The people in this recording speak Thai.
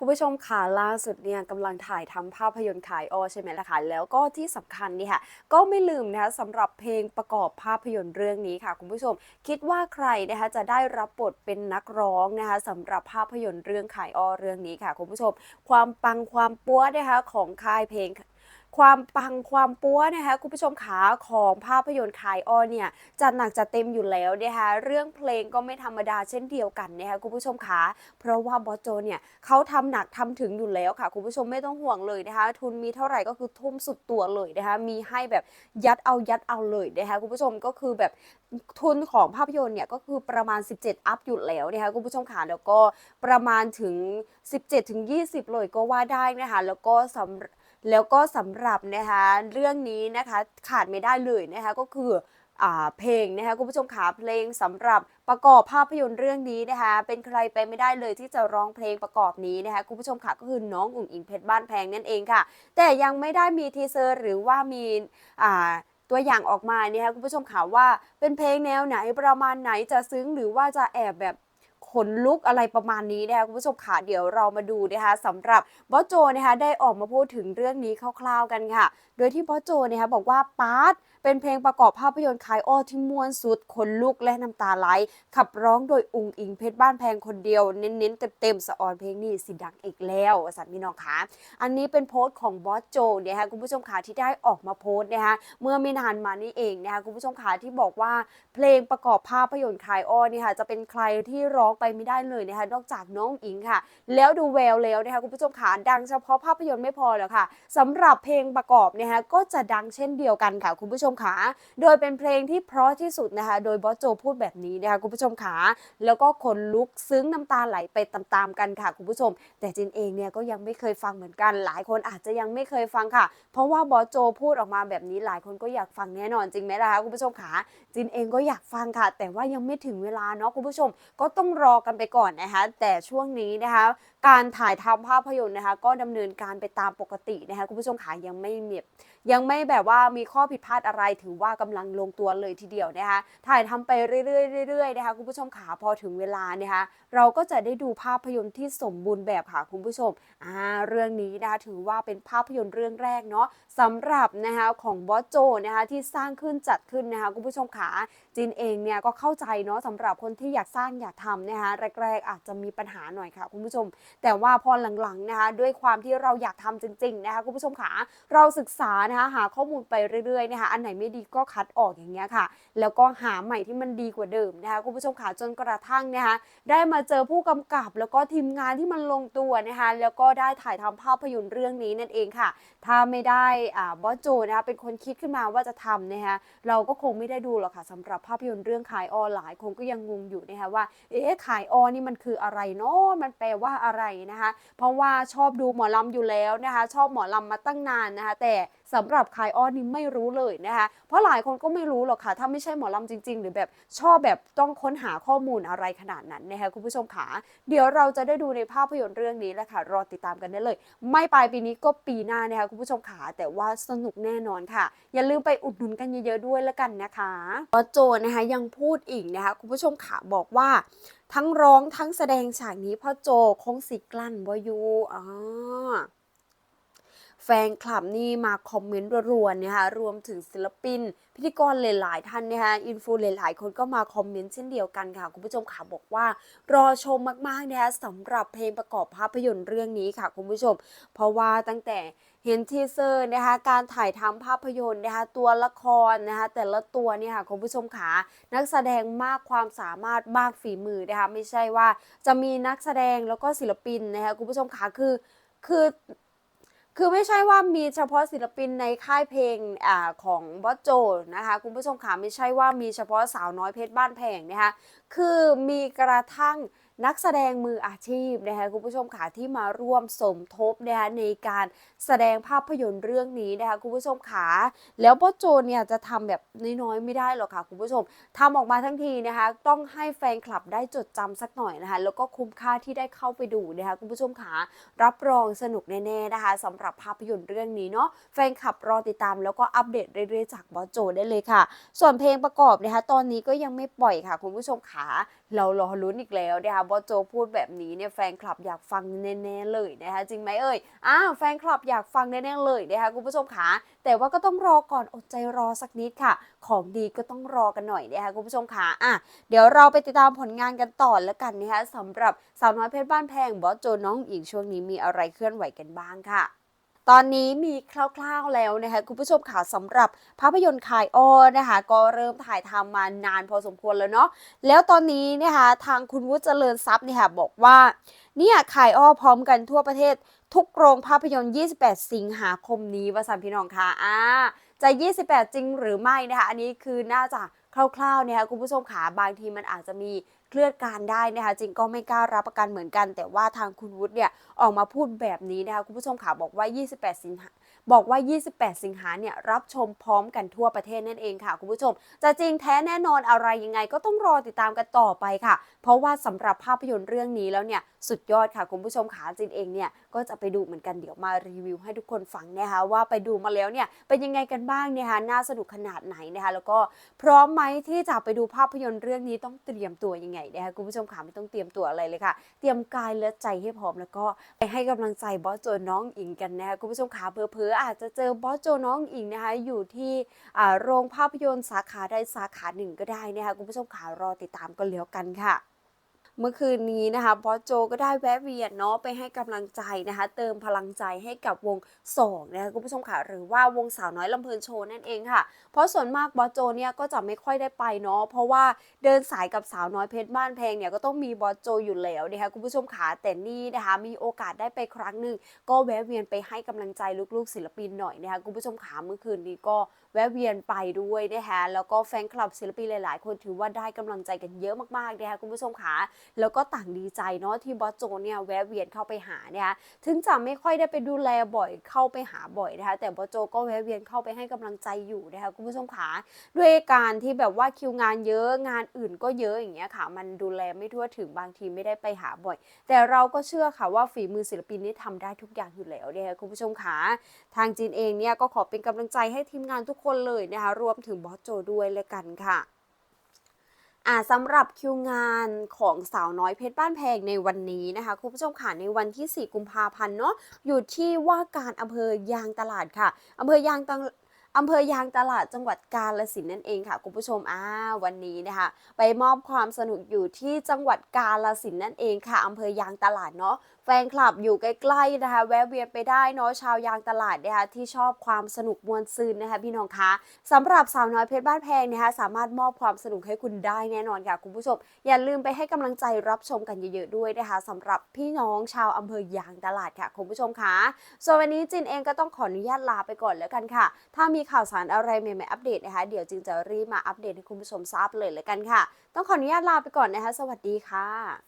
คุณผู้ชมค่ะล่าสุดเนี่ยกำลังถ่ายทำภาพยนตร์ขายออใช่ไหมล่ะคะแล้วก็ที่สำคัญนี่ค่ะก็ไม่ลืมนะคะสำหรับเพลงประกอบภาพยนตร์เรื่องนี้ค่ะ คุณผู้ชม คิดว่าใครนะคะจะได้รับบทเป็นนักร้องนะคะสำหรับภาพยนตร์เรื่องขายออเรื่องนี้ค่ะ คุณผู้ชม ความปังความปัวนะคะของค่ายเพลง ความปังความปั้วนะคะคุณผู้ชมขาของภาพยนตร์ขายออเนี่ยจัดหนักจัดเต็มอยู่แล้วนะคะเรื่องเพลงก็ไม่ธรรมดาเช่นเดียวกันนะคะคุณผู้ชมขาเพราะว่าบอสโจเนี่ยเขาทำหนักทำถึงอยู่แล้วค่ะ คุณผู้ชมไม่ต้องห่วงเลยนะคะทุนมีเท่าไหร่ก็คือทุ่มสุดตัวเลยนะคะมีให้แบบยัดเอายัดเอาเลยนะคะคุณผู้ชมก็คือแบบทุนของภาพยนตร์เนี่ยก็คือประมาณ 17 อัพอยู่แล้วนะคะคุณผู้ชมขาแล้วก็ประมาณถึง 17ถึง20 เลยก็ว่าได้นะคะแล้วก็สำ แล้วก็สำหรับนะคะเรื่องนี้นะคะขาดไม่ได้เลยนะคะก็คืออเพลงนะคะคุณผู้ชมขาเพลงสำหรับประกอบภาพยนตร์เรื่องนี้นะคะเป็นใครไปไม่ได้เลยที่จะร้องเพลงประกอบนี้นะคะคุณผู้ชมค่ะก็คือน้องอุ๋งอิงเพชรบ้านแพงนั่นเองค่ะ แต่ยังไม่ได้มีทีเซอร์หรือว่ามีตัวอย่างออกมาเนี่ยค่ะคุณผู้ชมค่ะว่าเป็นเพลงแนวไหนประมาณไหนจะซึ้งหรือว่าจะแอบแบบ ขนลุกอะไรประมาณนี้นะคะคุณผู้ชมค่ะเดี๋ยวเรามาดูนะคะสำหรับบอสโจนะคะได้ออกมาพูดถึงเรื่องนี้คร่าวๆกันค่ะ โดยที่บอสโจนะคะบอกว่าปาร์ตเป็นเพลงประกอบภาพยนตร์คายอ้อที่ม่วนสุดขนลุกและน้ำตาไหลขับร้องโดยอุงอิงเพชรบ้านแพงคนเดียวเน้นๆเต็มๆสะออนเพลงนี้สิดังอีกแล้วสัตว์พี่น้องคะอันนี้เป็นโพสต์ของบอสโจเนี่ยค่ะคุณผู้ชมค่ะที่ได้ออกมาโพสต์นะคะเมื่อไม่นานมานี้เองนะคะคุณผู้ชมค่ะที่บอกว่าเพลงประกอบภาพยนตร์คายอ้อนี่ค่ะจะเป็นใครที่ร้องไปไม่ได้เลยนะคะนอกจากน้องอิงค่ะ แล้วดูแววแล้วนะคะคุณผู้ชมขาดังเฉพาะภาพยนตร์ไม่พอแล้วค่ะสำหรับเพลงประกอบนะคะก็จะดังเช่นเดียวกันค่ะคุณผู้ชมขาโดยเป็นเพลงที่เพราะที่สุดนะคะ โดยบอสโจพูดแบบนี้นะคะคุณผู้ชมขาแล้วก็ขนลุกซึ้งน้ำตาไหลไปตามๆกันค่ะคุณผู้ชม แต่จินเองเนี่ยก็ยังไม่เคยฟังเหมือนกัน หลายคนอาจจะยังไม่เคยฟังค่ะ เพราะว่าบอสโจพูดออกมาแบบนี้หลายคนก็อยากฟังแน่นอนจริงไหมล่ะคะคุณผู้ชมขาจินเองก็อยากฟังค่ะ แต่ว่ายังไม่ถึงเวลาเนาะคุณผู้ชมก็ต้องรอกันไปก่อนนะคะ แต่ช่วงนี้นะคะการถ่ายทำภาพยนตร์นะคะ ก็ดำเนินการไปตามปกตินะคะคุณผู้ชมขายังไม่เมียังไม่แบบว่ามีข้อผิดพลาดอะไรถือว่ากำลังลงตัวเลยทีเดียวนะคะถ่ายทำไปเรื่อยๆเรื่อยๆนะคะคุณผู้ชมขาพอถึงเวลานะคะเราก็จะได้ดูภาพยนตร์ที่สมบูรณ์แบบค่ะคุณผู้ชมอ่าเรื่องนี้นะคะถือว่าเป็นภาพยนตร์เรื่องแรกเนาะสำหรับนะคะของบอสโจนะคะที่สร้างขึ้นจัดขึ้นนะคะคุณผู้ชมขาจินเองเนี่ยก็เข้าใจเนาะสำหรับคนที่อยากสร้างอยากทำนะคะแรกๆ อาจจะมีปัญหาหน่อยค่ะคุณผู้ชมแต่ว่าพอหลังๆนะคะด้วยความที่เราอยากทำจริงๆนะคะคุณผู้ชมขาเราศึกษานะคะหาข้อมูลไปเรื่อยๆนะคะอันไหนไม่ดีก็คัดออกอย่างเงี้ยค่ะ แล้วก็หาใหม่ที่มันดีกว่าเดิมนะคะคุณผู้ชมขาจนกระทั่งนะคะได้มาเจอผู้กำกับแล้วก็ทีมงานที่มันลงตัวนะคะแล้วก็ได้ถ่ายทำภาพยนตร์เรื่องนี้นั่นเองค่ะ ถ้าไม่ได้อ่าบอสโจนะคะเป็นคนคิดขึ้นมาว่าจะทำนะคะเราก็คงไม่ได้ดูหรอกค่ะสำหรับภาพยนตร์เรื่องขายออนหลายคงก็ยังงงอยู่นะคะว่าเอ๊ะขายออนนี่มันคืออะไรเนาะมันแปลว่าอะไรนะคะ เพราะว่าชอบดูหมอลำอยู่แล้วนะคะ ชอบหมอลำมาตั้งนานนะคะ แต่สำหรับขายออนนี่ไม่รู้เลยนะคะ เพราะหลายคนก็ไม่รู้หรอกค่ะ ถ้าไม่ใช่หมอลำจริง ๆ หรือแบบชอบแบบต้องค้นหาข้อมูลอะไรขนาดนั้นนะคะคุณผู้ชมขาเดี๋ยวเราจะได้ดูในภาพยนตร์เรื่องนี้แหละค่ะ รอติดตามกันได้เลย ไม่ปลายปีนี้ก็ปีหน้านะคะคุณผู้ชมขาแต่ว่าสนุกแน่นอนค่ะ อย่าลืมไปอุดหนุนกันเยอะๆด้วยแล้วกันนะคะบอสโจนะคะยังพูดอีกนะคะคุณผู้ชมขาบอกว่า ทั้งร้องทั้งแสดงฉากนี้พ่อโจคงสิกลั่นบอยู่อ๋อ ฟนคลับนี่มาคอมเมนต์รัวๆนะคะรวมถึงศิลปิน พิธีกรหลายๆท่านนะคะอินฟูหลายๆคนก็มาคอมเมนต์เช่นเดียวกันค่ะ คุณผู้ชมค่ะบอกว่ารอชมมากๆนะคะสำหรับเพลงประกอบภาพยนตร์เรื่องนี้ค่ะ คุณผู้ชม เพราะว่าตั้งแต่เห็นทีเซอร์นะคะการถ่ายทำภาพยนตร์นะคะตัวละครนะคะแต่ละตัวเนี่ยค่ะคุณผู้ชมขานักแสดงมากความสามารถมากฝีมือนะคะไม่ใช่ว่าจะมีนักแสดงแล้วก็ศิลปินนะคะคุณผู้ชมขาคือคือ คือไม่ใช่ว่ามีเฉพาะศิลปินในค่ายเพลงอ่าของบอสโจนะคะ คุณผู้ชมค่ะไม่ใช่ว่ามีเฉพาะสาวน้อยเพชรบ้านแพงนะคะคือมีกระทั่ง นักแสดงมืออาชีพนะคะคุณผู้ชมค่ะที่มาร่วมสมทบนะคะในการแสดงภาพยนตร์เรื่องนี้นะคะคุณผู้ชมค่ะแล้วบอสโจเนี่ยจะทำแบบน้อยๆไม่ได้หรอกค่ะคุณผู้ชมทำออกมาทั้งทีนะคะต้องให้แฟนคลับได้จดจำสักหน่อยนะคะแล้วก็คุ้มค่าที่ได้เข้าไปดูนะคะคุณผู้ชมค่ะรับรองสนุกแน่ๆนะคะสำหรับภาพยนตร์เรื่องนี้เนาะแฟนคลับรอติดตามแล้วก็อัปเดตเรื่อยๆจากบอสโจได้เลยค่ะ ส่วนเพลงประกอบนะคะตอนนี้ก็ยังไม่ปล่อยค่ะคุณผู้ชมขาเรารอลุ้นอีกแล้วนะคะบอสโจพูดแบบนี้เนี่ยแฟนคลับอยากฟังแน่ๆเลยนะคะจริงไหมเอ่ยอ้าวแฟนคลับอยากฟังแน่ๆเลยนะคะคุณผู้ชมขาแต่ว่าก็ต้องรอก่อนอดใจรอสักนิดค่ะ ของดีก็ต้องรอกันหน่อยนะคะคุณผู้ชมขาอะเดี๋ยวเราไปติดตามผลงานกันต่อแล้วกันนะคะสำหรับสาวน้อยเพชรบ้านแพงบอสโจน้องอีกช่วงนี้มีอะไรเคลื่อนไหวกันบ้างค่ะ ตอนนี้มีคร่าวๆแล้วนะคะคุณผู้ชมค่ะสำหรับภาพยนตร์คายอ้อนะคะก็เริ่มถ่ายทำมานานพอสมควรแล้วเนาะแล้วตอนนี้นะคะทางคุณวุฒิเจริญทรัพย์เนี่ยค่ะบอกว่าเนี่ยขายอ้อพร้อมกันทั่วประเทศทุกโรงภาพยนตร์ 28 สิงหาคมนี้วสันพี่น้องค่ะอ่าจะ 28 จริงหรือไม่นะคะอันนี้คือน่าจะ คร่าวๆเนี่ยค่ะคุณผู้ชมขาบางทีมันอาจจะมีเคลื่อนการได้นะคะจริงก็ไม่กล้ารับประกันเหมือนกัน แต่ว่าทางคุณวุฒิเนี่ยออกมาพูดแบบนี้นะคะคุณผู้ชมขาบอกว่า 28 สิงหา บอกว่า 28 สิงหาเนี่ยรับชมพร้อมกันทั่วประเทศนั่นเองค่ะคุณผู้ชม จะจริงแท้แน่นอนอะไรยังไงก็ต้องรอติดตามกันต่อไปค่ะ เพราะว่าสำหรับภาพยนตร์เรื่องนี้แล้วเนี่ยสุดยอดค่ะคุณผู้ชมขาจินเองเนี่ยก็จะไปดูเหมือนกันเดี๋ยวมารีวิวให้ทุกคนฟังนะคะว่าไปดูมาแล้วเนี่ยเป็นยังไงกันบ้างนะคะน่าสนุกขนาดไหนนะคะแล้วก็พร้อมไหมที่จะไปดูภาพยนตร์เรื่องนี้ต้องเตรียมตัวยังไงนะคะคุณผู้ชมขาไม่ต้องเตรียมตัวอะไรเลยค่ะ เตรียมกายและใจให้พร้อมแล้วก็ไปให้กำลังใจบอสโจน้องอิงกันนะคะคุณผู้ชมขาเพอเพออาจจะเจอบอสโจน้องอิงนะคะอยู่ที่โรงภาพยนตร์สาขาใดสาขาหนึ่งก็ได้นะคะคุณผู้ชมขารอติดตามกันแล้วกันค่ะ เมื่อคืนนี้นะคะบอสโจก็ได้แวะเวียนเนาะไปให้กำลังใจนะคะ เติมพลังใจให้กับวงสองนะคะคุณผู้ชมค่ะหรือว่าวงสาวน้อยลำเพลินโชว์นั่นเองค่ะ เพราะส่วนมากบอสโจเนี่ยก็จะไม่ค่อยได้ไปเนาะเพราะว่าเดินสายกับสาวน้อยเพชรบ้านแพงเนี่ยก็ต้องมีบอสโจอยู่แล้วนะคะคุณผู้ชมค่ะแต่นี่นะคะมีโอกาสได้ไปครั้งหนึ่งก็แวะเวียนไปให้กำลังใจลูกๆ ศิลปินหน่อยนะคะคุณผู้ชมขาเมื่อคืนนี้ก็แวะเวียนไปด้วยนะคะแล้วก็แฟนคลับศิลปินหลาย ๆ คนถือว่าได้กำลังใจกันเยอะมากๆนะคะคุณผู้ชมขาแล้วก็ต่างดีใจเนาะที่บอสโจเนี่ยแวะเวียนเข้าไปหานะคะถึงจะไม่ค่อยได้ไปดูแลบ่อยเข้าไปหาบ่อยนะคะแต่บอสโจก็แวะเวียนเข้าไปให้กำลังใจอยู่นะคะคุณผู้ชมขาด้วยการที่แบบว่าคิวงานเยอะงานอื่นก็เยอะอย่างเงี้ยค่ะ มันดูแลไม่ทั่วถึงบางทีไม่ได้ไปหาบ่อย แต่เราก็เชื่อค่ะว่าฝีมือศิลปินนี่ทำได้ทุกอย่างอยู่แล้วนี่ยคุณผู้ชมค่ะทางจีนเองเนี่ยก็ขอเป็นกำลังใจให้ทีมงานทุกคนเลยนะคะรวมถึงบอสโจด้วยเลยกันค่ะอ่าสำหรับคิวงานของสาวน้อยเพชรบ้านแพงในวันนี้นะคะคุณผู้ชมค่ะในวันที่ 4 กุมภาพันธ์เนาะอยู่ที่ว่าการอำเภอยางตลาดค่ะอำเภอยางตล อำเภอยางตลาดจังหวัดกาฬสินนั่นเองค่ะคุณผู้ชมอ่าวันนี้นะคะ ไปมอบความสนุกอยู่ที่จังหวัดกาฬสินนั่นเองค่ะอำเภอยางตลาดเนาะแฟนคลับอยู่ใกล้ๆนะคะ แวะเวียนไปได้เนาะชาวยางตลาดนะคะที่ชอบความสนุกมวลซืนนะคะพี่น้องคะสำหรับสาวน้อยเพชรบ้านแพงนะคะสามารถมอบความสนุกให้คุณได้แน่นอนค่ะคุณผู้ชม อย่าลืมไปให้กำลังใจรับชมกันเยอะๆด้วยนะคะสำหรับพี่น้องชาวอำเภอยางตลาดค่ะคุณผู้ชมคะส่วนวันนี้จินเองก็ต้องขออนุญาตลาไปก่อนแล้วกันค่ะ ถ้ามีข่าวสารอะไรใหม่ๆอัปเดตนะคะ เดี๋ยวจิงจะรีบมาอัปเดตให้คุณผู้ชมทราบเลยเลยกันค่ะ ต้องขออนุญาตลาไปก่อนนะคะ สวัสดีค่ะ